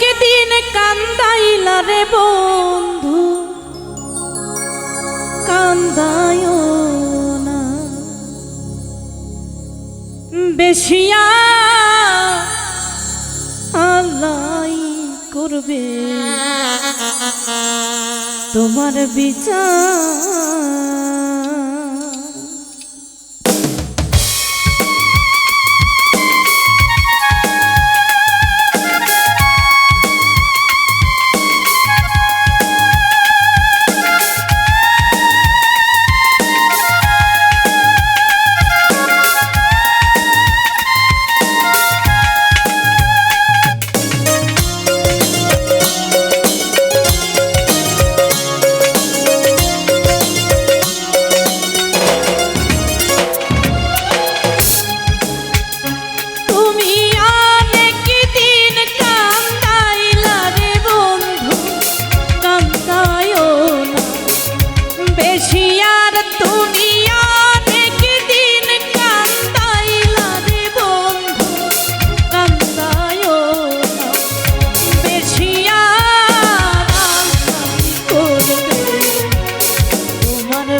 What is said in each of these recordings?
তুমি অনেক দিন কান্দাইলা রে বন্ধু কান্দায় না। বেশিয়া আল্লাহ করবে তোমার বিচার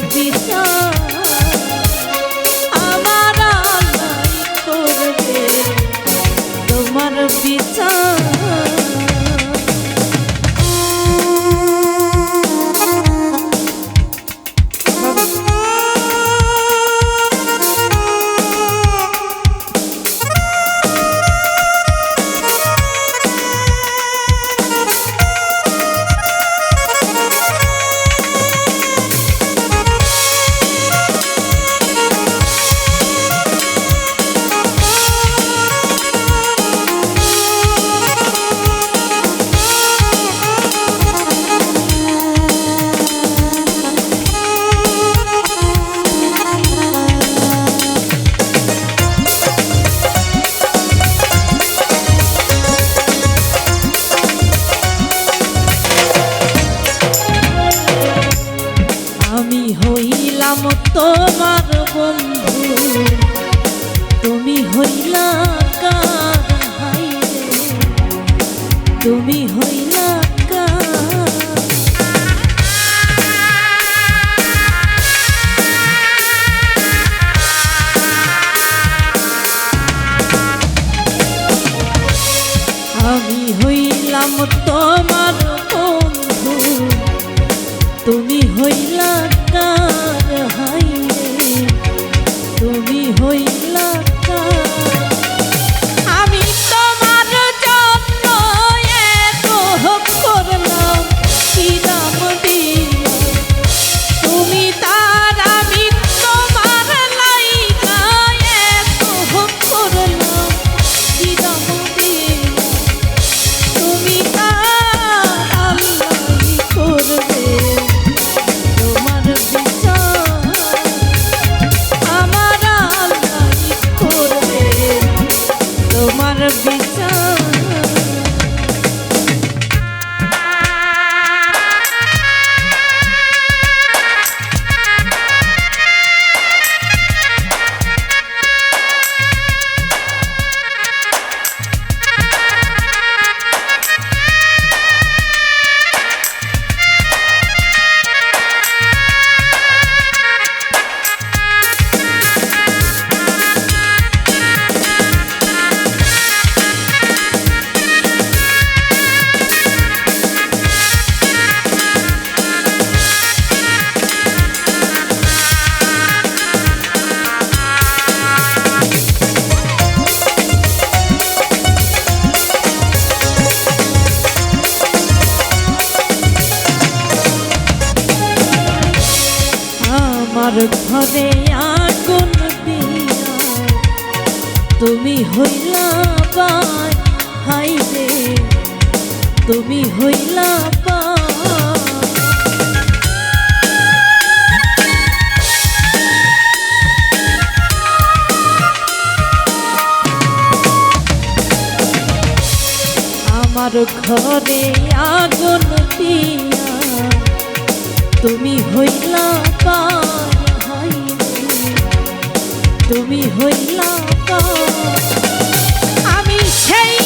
তোমার বিচার তোমার বন্ধু। তুমি হইলা কার তুমি হইলা তুমি ঘরে আগুন দিয়া তুমি হইলা পাই, হাই রে। তুমি হইলা পাই। আমার ঘরে আগুন দিয়া। তুমি হইলা হাইরে তুমি হইলা আমি সেই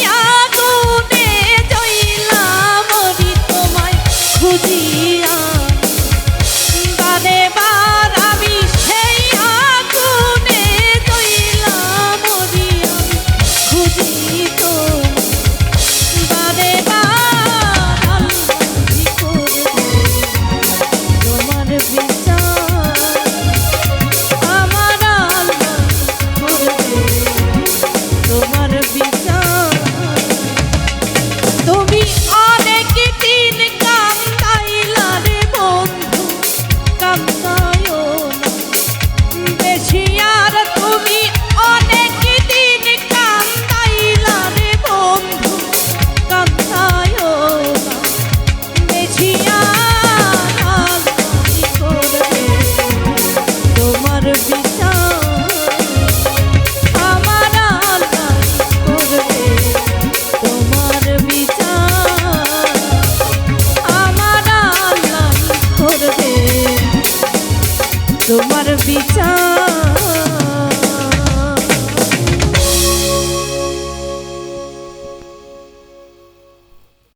I wanna be